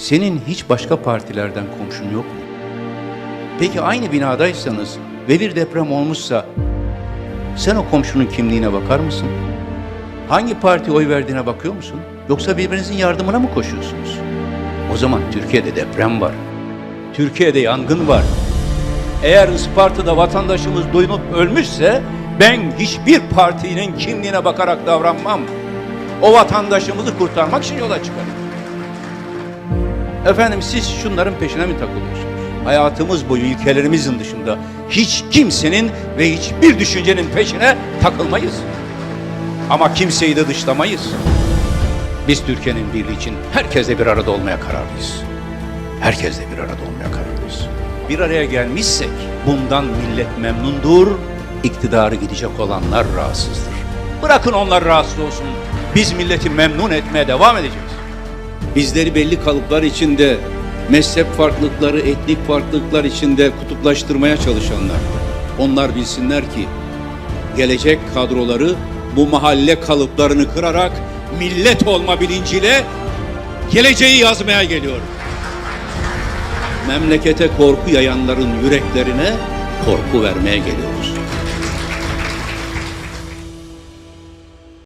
Senin hiç başka partilerden komşun yok mu? Peki aynı binadaysanız ve bir deprem olmuşsa sen o komşunun kimliğine bakar mısın? Hangi parti oy verdiğine bakıyor musun? Yoksa birbirinizin yardımına mı koşuyorsunuz? O zaman Türkiye'de deprem var. Türkiye'de yangın var. Eğer Isparta'da vatandaşımız doyunup ölmüşse ben hiçbir partinin kimliğine bakarak davranmam. O vatandaşımızı kurtarmak için yola çıkarım. Efendim siz şunların peşine mi takılıyorsunuz? Hayatımız boyu ilkelerimizin dışında hiç kimsenin ve hiçbir düşüncenin peşine takılmayız. Ama kimseyi de dışlamayız. Biz Türkiye'nin birliği için herkesle bir arada olmaya kararlıyız. Herkesle bir arada olmaya kararlıyız. Bir araya gelmişsek bundan millet memnundur, iktidarı gidecek olanlar rahatsızdır. Bırakın onlar rahatsız olsun. Biz milleti memnun etmeye devam edeceğiz. Bizleri belli kalıplar içinde, mezhep farklılıkları, etnik farklılıklar içinde kutuplaştırmaya çalışanlar. Onlar bilsinler ki gelecek kadroları bu mahalle kalıplarını kırarak millet olma bilinciyle geleceği yazmaya geliyor. Memlekete korku yayanların yüreklerine korku vermeye geliyoruz.